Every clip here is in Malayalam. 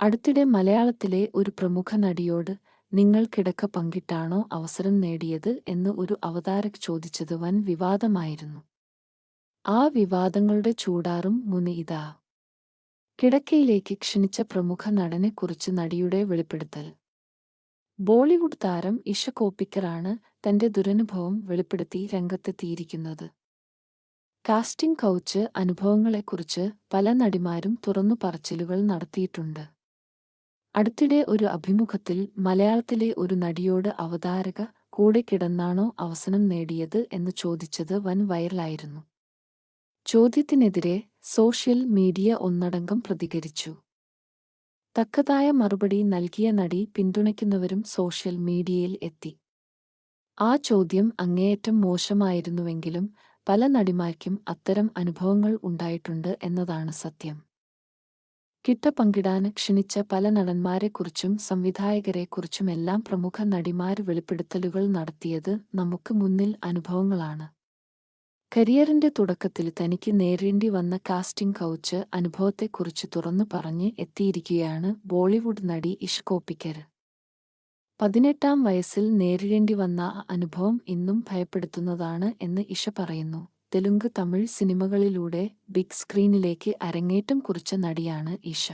അടുത്തിടെ മലയാളത്തിലെ ഒരു പ്രമുഖ നടിയോട് നിങ്ങൾ കിടക്ക പങ്കിട്ടാണോ അവസരം നേടിയത് എന്ന് ഒരു അവതാരക് ചോദിച്ചത് വൻ വിവാദമായിരുന്നു. ആ വിവാദങ്ങളുടെ ചൂടാറും മുനി ഇതാ. കിടക്കയിലേക്ക് ക്ഷണിച്ച പ്രമുഖ നടനെക്കുറിച്ച് നടിയുടെ വെളിപ്പെടുത്തൽ. ബോളിവുഡ് താരം ഇഷ കോപ്പിക്കറാണ് തന്റെ ദുരനുഭവം വെളിപ്പെടുത്തി രംഗത്തെത്തിയിരിക്കുന്നത്. കാസ്റ്റിംഗ് കൗച്ച് അനുഭവങ്ങളെക്കുറിച്ച് പല നടിമാരും തുറന്നു പറച്ചിലുകൾ നടത്തിയിട്ടുണ്ട്. അടുത്തിടെ ഒരു അഭിമുഖത്തിൽ മലയാളത്തിലെ ഒരു നടിയോട് അവതാരക കൂടെ കിടന്നാണോ അവസരം നേടിയത് എന്ന് ചോദിച്ചത് വൻ വൈറലായിരുന്നു. ചോദ്യത്തിനെതിരെ സോഷ്യൽ മീഡിയ ഒന്നടങ്കം പ്രതികരിച്ചു. തക്കതായ മറുപടി നൽകിയ നടി പിന്തുണയ്ക്കുന്നവരും സോഷ്യൽ മീഡിയയിൽ എത്തി. ആ ചോദ്യം അങ്ങേയറ്റം മോശമായിരുന്നുവെങ്കിലും പല നടിമാർക്കും അത്തരം അനുഭവങ്ങൾ ഉണ്ടായിട്ടുണ്ട് എന്നതാണ് സത്യം. കിട്ട പങ്കിടാൻ ക്ഷണിച്ച പല നടന്മാരെക്കുറിച്ചും സംവിധായകരെക്കുറിച്ചുമെല്ലാം പ്രമുഖ നടിമാർ വെളിപ്പെടുത്തലുകൾ നടത്തിയത് നമുക്ക് മുന്നിൽ അനുഭവങ്ങളാണ്. കരിയറിന്റെ തുടക്കത്തിൽ തനിക്ക് നേരിടേണ്ടി വന്ന കാസ്റ്റിംഗ് കൗച്ച് അനുഭവത്തെക്കുറിച്ച് തുറന്നു പറഞ്ഞ് എത്തിയിരിക്കുകയാണ് ബോളിവുഡ് നടി ഇഷ്കോപ്പിക്കർ പതിനെട്ടാം വയസ്സിൽ നേരിടേണ്ടി വന്ന അനുഭവം ഇന്നും ഭയപ്പെടുത്തുന്നതാണ് എന്ന് ഇഷ പറയുന്നു. തെലുങ്ക് തമിഴ് സിനിമകളിലൂടെ ബിഗ് സ്ക്രീനിലേക്ക് അരങ്ങേറ്റം കുറിച്ച നടിയാണ് ഇഷ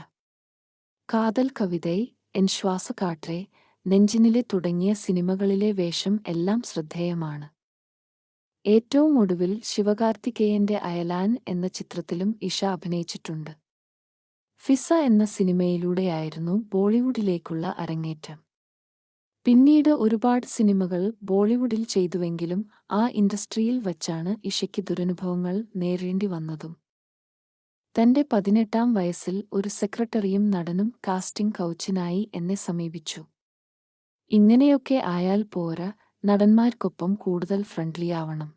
കാതൽ കവിതൈ എൻ ശ്വാസകാട്രെ നെഞ്ചിനിലെ തുടങ്ങിയ സിനിമകളിലെ വേഷം എല്ലാം ശ്രദ്ധേയമാണ്. ഏറ്റവും ഒടുവിൽ ശിവകാർത്തികേയന്റെ അയലാൻ എന്ന ചിത്രത്തിലും ഇഷ അഭിനയിച്ചിട്ടുണ്ട്. ഫിസ എന്ന സിനിമയിലൂടെയായിരുന്നു ബോളിവുഡിലേക്കുള്ള അരങ്ങേറ്റം. പിന്നീട് ഒരുപാട് സിനിമകൾ ബോളിവുഡിൽ ചെയ്തുവെങ്കിലും ആ ഇൻഡസ്ട്രിയിൽ വച്ചാണ് ഇഷയ്ക്ക് ദുരനുഭവങ്ങൾ നേരിടേണ്ടി വന്നതും. തന്റെ പതിനെട്ടാം വയസ്സിൽ ഒരു സെക്രട്ടറിയും നടനും കാസ്റ്റിംഗ് കൗച്ചിനായി എന്നെ സമീപിച്ചു. ഇങ്ങനെയൊക്കെ ആയാൽ പോര നടന്മാർക്കൊപ്പം കൂടുതൽ ഫ്രണ്ട്ലിയാവണം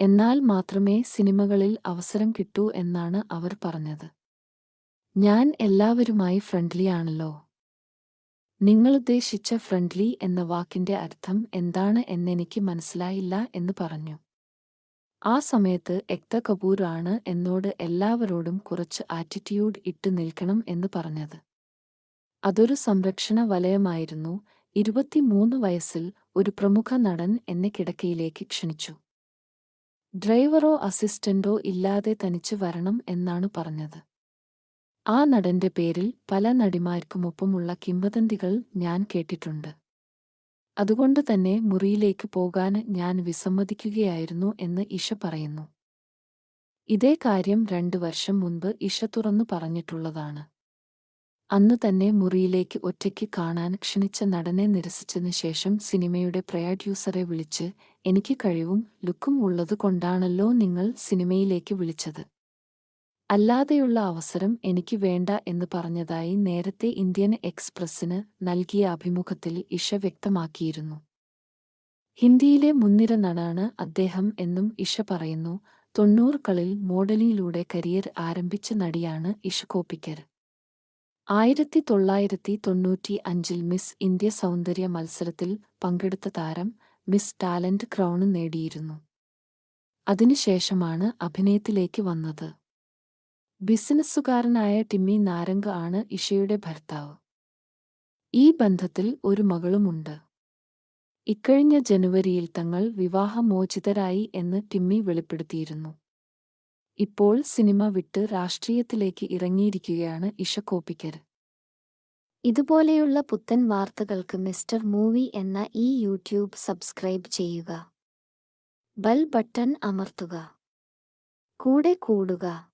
എന്നാൽ മാത്രമേ സിനിമകളിൽ അവസരം കിട്ടൂ എന്നാണ് അവർ പറഞ്ഞത്. ഞാൻ എല്ലാവരുമായി ഫ്രണ്ട്ലിയാണല്ലോ നിങ്ങളുദ്ദേശിച്ച ഫ്രണ്ട്ലി എന്ന വാക്കിന്റെ അർത്ഥം എന്താണ് എന്നെനിക്ക് മനസ്സിലായില്ല എന്ന് പറഞ്ഞു. ആ സമയത്ത് എക്ത കപൂർ ആണ് എന്നോട് എല്ലാവരോടും കുറച്ച് ആറ്റിറ്റ്യൂഡ് ഇട്ട് നിൽക്കണം എന്ന് പറഞ്ഞത്. അതൊരു സംരക്ഷണ വലയമായിരുന്നു. ഇരുപത്തിമൂന്ന് വയസ്സിൽ ഒരു പ്രമുഖ നടൻ എന്നെ കിടക്കയിലേക്ക് ക്ഷണിച്ചു. ഡ്രൈവറോ അസിസ്റ്റന്റോ ഇല്ലാതെ തനിച്ച് വരണം എന്നാണ് പറഞ്ഞത്. ആ നടന്റെ പേരിൽ പല നടിമാർക്കുമൊപ്പമുള്ള കിംവദന്തികൾ ഞാൻ കേട്ടിട്ടുണ്ട്. അതുകൊണ്ട് തന്നെ മുറിയിലേക്ക് പോകാൻ ഞാൻ വിസമ്മതിക്കുകയായിരുന്നു എന്ന് ഇഷ പറയുന്നു. ഇതേ കാര്യം രണ്ടു വർഷം മുൻപ് ഇഷ തുറന്നു പറഞ്ഞിട്ടുള്ളതാണ്. അന്ന് തന്നെ മുറിയിലേക്ക് ഒറ്റയ്ക്ക് കാണാൻ ക്ഷണിച്ച നടനെ നിരസിച്ചതിനു ശേഷം സിനിമയുടെ പ്രൊഡ്യൂസറെ വിളിച്ച് എനിക്ക് കഴിവും ലുക്കും ഉള്ളതുകൊണ്ടാണല്ലോ നിങ്ങൾ സിനിമയിലേക്ക് വിളിച്ചത്. അല്ലാതെയുള്ള അവസരം എനിക്ക് വേണ്ട എന്ന് പറഞ്ഞതായി നേരത്തെ ഇന്ത്യൻ എക്സ്പ്രസിന് നൽകിയ അഭിമുഖത്തിൽ ഇഷ വ്യക്തമാക്കിയിരുന്നു. ഹിന്ദിയിലെ മുൻനിര നടനാണ് അദ്ദേഹം എന്നും ഇഷ പറയുന്നു തൊണ്ണൂറുകളിൽ മോഡലിംഗിലൂടെ കരിയർ ആരംഭിച്ച നടിയാണ് ഇഷ കോപ്പിക്കർ. ആയിരത്തി തൊള്ളായിരത്തി തൊണ്ണൂറ്റി അഞ്ചിൽ മിസ് ഇന്ത്യ സൗന്ദര്യ മത്സരത്തിൽ പങ്കെടുത്ത താരം മിസ് ടാലന്റ് ക്രൗണ് നേടിയിരുന്നു. അതിനുശേഷമാണ് അഭിനയത്തിലേക്ക് വന്നത്. ബിസിനസ്സുകാരനായ ടിമ്മി നാരംഗ് ആണ് ഇഷയുടെ ഭർത്താവ്. ഈ ബന്ധത്തിൽ ഒരു മകളുമുണ്ട്. ഇക്കഴിഞ്ഞ ജനുവരിയിൽ തങ്ങൾ വിവാഹമോചിതരായി എന്ന് ടിമ്മി വെളിപ്പെടുത്തിയിരുന്നു. ഇപ്പോൾ സിനിമ വിട്ട് രാഷ്ട്രീയത്തിലേക്ക് ഇറങ്ങിയിരിക്കുകയാണ് ഇഷ കോപ്പിക്കർ. ഇതുപോലെയുള്ള പുത്തൻ വാർത്തകൾക്ക് മിസ്റ്റർ മൂവി എന്ന ഈ യൂട്യൂബ് സബ്സ്ക്രൈബ് ചെയ്യുക. ബൽ ബട്ടൺ അമർത്തുക. കൂടെ കൂടുക.